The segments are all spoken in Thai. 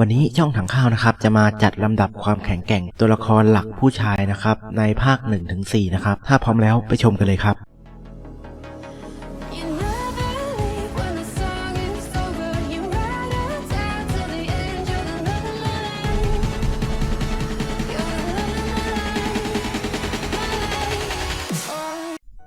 วันนี้ช่องถังข้าวนะครับจะมาจัดลำดับความแข็งแกร่งตัวละครหลักผู้ชายนะครับในภาค 1-4 นะครับ ถ้าพร้อมแล้วไปชมกันเลยครับ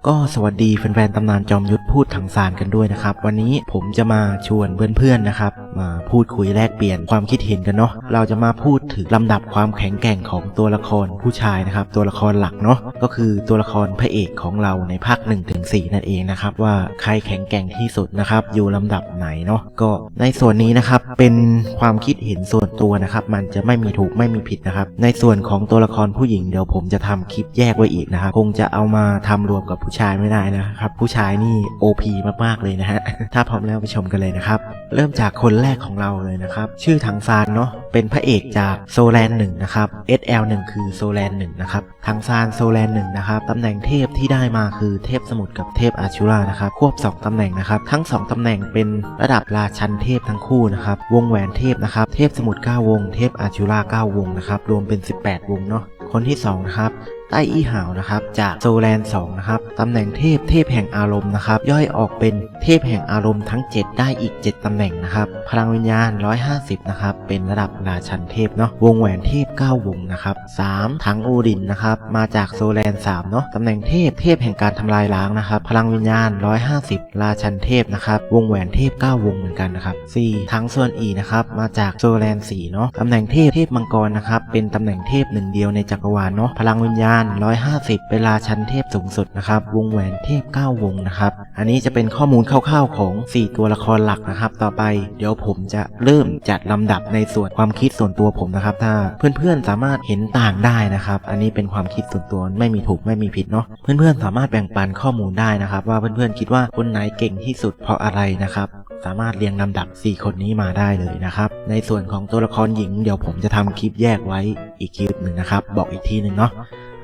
ก็สวัสดีแฟนๆตำนานจอมยุทธพูดถังซานกันด้วยนะครับ วันนี้ผมจะมาชวนเพื่อนๆนะครับมาพูดคุยแลกเปลี่ยนความคิดเห็นกันเนาะเราจะมาพูดถึงลำดับความแข็งแกร่งของตัวละครผู้ชายนะครับ ตัวละครหลักเนาะก็คือตัวละครพระเอกของเราในภาค1-4ถึงนั่นเองนะครับว่าใครแข็งแกร่งที่สุดนะครับ อยู่ลำดับไหนเนาะก็ในส่วนนี้นะครับเป็นความคิดเห็นส่วนตัวนะครับ มันจะไม่มีถูกไม่มีผิดนะครับ ในส่วนของตัวละครผู้หญิงเดี๋ยวผมจะทำคลิปแยกไว้อีกนะครับคงจะเอามาทำรวมกับผู้ชายไม่ได้นะครับ ผู้ชายนี่ OP มากๆเลยนะฮะถ้าพร้อมแล้วไปชมกันเลยนะครับเริ่มจากคนแรกของเราเลยนะครับ ชื่อถังซานเนาะเป็นพระเอกจากโซแลนหนึ่งนะครับ SL 1 คือโซแลนหนึ่งนะครับถังซานโซแลนหนึ่งนะครับตำแหน่งเทพที่ได้มาคือเทพสมุทรกับเทพอาชูรานะครับควบ 2ตำแหน่งนะครับ ทั้ง 2ตำแหน่งเป็นระดับราชันเทพทั้งคู่นะครับวงแหวนเทพนะครับเทพสมุทร9วง เทพอาชูรา9วงนะครับรวมเป็น 18 วงเนาะคนที่2นะครับ ใต้อีหาวนะครับจากโซแลน2นะครับตำแหน่งเทพเทพแห่งอารมณ์นะครับย่อยออกเป็นเทพแห่งอารมณ์ทั้ง 7 ได้อีก 7 ตำแหน่งนะครับพลังวิญญาณ 150 นะครับเป็นระดับราชันเทพเนาะวงแหวนเทพ 9 วงนะครับ3ถังอูรินนะครับมาจากโซแลน3เนาะตำแหน่งเทพเทพแห่งการทำลายล้างนะครับพลังวิญญาณ 150 ราชันเทพนะครับวงแหวนเทพ 9 วงเหมือนกันนะครับ4ถังส่วนอีนะครับมาจากโซแลน4เนาะตำแหน่งเทพเทพมังกรนะครับเป็นตำแหน่งเทพหนึ่งเดียวในจักรวาลเนาะพลังวิญญาณ150เป็นราชั้นเทพสูงสุดนะครับ วงแหวนเทพ 9 วงนะครับ อันนี้จะเป็นข้อมูลคร่าวๆของ 4 ตัวละครหลักนะครับ ต่อไปเดี๋ยวผมจะเริ่มจัดลำดับในส่วนความคิดส่วนตัวผมนะครับ ถ้าเพื่อนๆสามารถเห็นต่างได้นะครับ อันนี้เป็นความคิดส่วนตัวไม่มีถูกไม่มีผิดเนาะ เพื่อนๆสามารถแบ่งปันข้อมูลได้นะครับ ว่าเพื่อนๆคิดว่าคนไหนเก่งที่สุดเพราะอะไรนะครับสามารถเรียงลำดับ 4 คนนี้มาได้เลยนะครับ ในส่วนของตัวละครหญิงเดี๋ยวผมจะทำคลิปแยกไว้อีกคลิปหนึ่งนะครับ บอกอีกทีหนึ่งเนาะ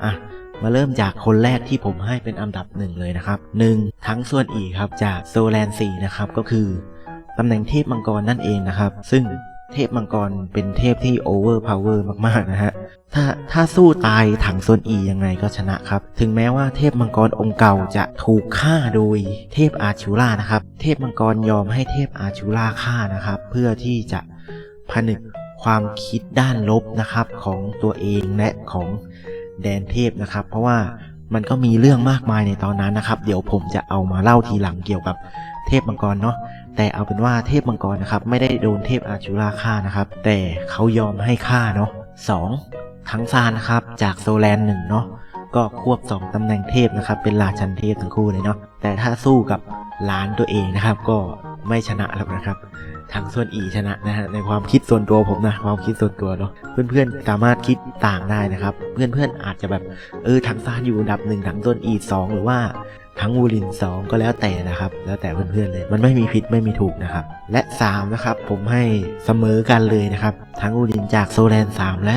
อะมาเริ่มจากคนแรกที่ผมให้เป็นอันดับหนึ่งเลยนะครับ 1. ทั้งส่วนอีครับจากโซแลน4นะครับก็คือตำแหน่งเทพมังกรนั่นเองนะครับ ซึ่งเทพมังกรเป็นเทพที่โอเวอร์พาวเวอร์มากๆนะฮะถ้าถ้าสู้ตายถังโซนอียังไงก็ชนะครับ ถึงแม้ว่าเทพมังกรองค์เก่าจะถูกฆ่าโดยเทพอาชูรานะครับ เทพมังกรยอมให้เทพอาชูราฆ่านะครับ เพื่อที่จะผนึกความคิดด้านลบนะครับของตัวเองและของ แดนเทพนะครับ เพราะว่ามันก็มีเรื่องมากมายในตอนนั้นนะครับ เดี๋ยวผมจะเอามาเล่าทีหลังเกี่ยวกับเทพมังกรเนาะแต่เอาเป็นว่าเทพมังกรนะครับ ไม่ได้โดนเทพอาชูราฆ่านะครับ แต่เขายอมให้ฆ่าเนาะสองทั้งซานนะครับจากโซแลนหนึ่งเนาะก็ควบสองตำแหน่งเทพนะครับ เป็นราชันเทพทั้งคู่เลยเนาะแต่ถ้าสู้กับหลานตัวเองนะครับก็ ไม่ชนะหรอกนะครับ ทางส่วนอีชนะนะฮะในความคิดส่วนตัวผมนะความคิดส่วนตัวเนาะเพื่อนๆสามารถคิดต่างได้นะครับ เพื่อนๆอาจจะแบบเออทางซานอยู่อันดับหนึ่งทางส่วนอีสองหรือว่าทั้งวูลิน 2 ก็แล้วแต่นะครับ แล้วแต่เพื่อนๆเลย มันไม่มีผิดไม่มีถูกนะครับ และ 3 นะครับ ผมให้เสมอกันเลยนะครับ ทั้งวูลินจากโซแลน 3 และ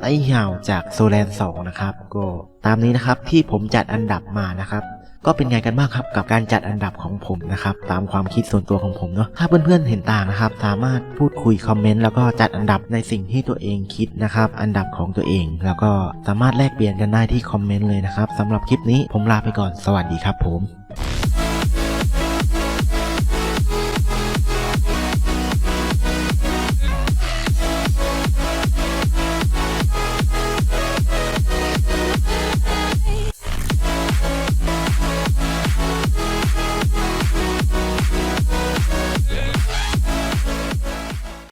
ไต้เห่าจากโซแลน 2 นะครับ ก็ตามนี้นะครับที่ผมจัดอันดับมานะครับ ก็เป็นไงกันบ้างครับกับการจัดอันดับของผมนะครับตามความคิดส่วนตัวของผมเนาะถ้าเพื่อนๆเห็นต่างนะครับสามารถพูดคุยคอมเมนต์แล้วก็จัดอันดับในสิ่งที่ตัวเองคิดนะครับอันดับของตัวเอง แล้วก็สามารถแลกเปลี่ยนกันได้ที่คอมเมนต์เลยนะครับสำหรับคลิปนี้ผมลาไปก่อนสวัสดีครับผม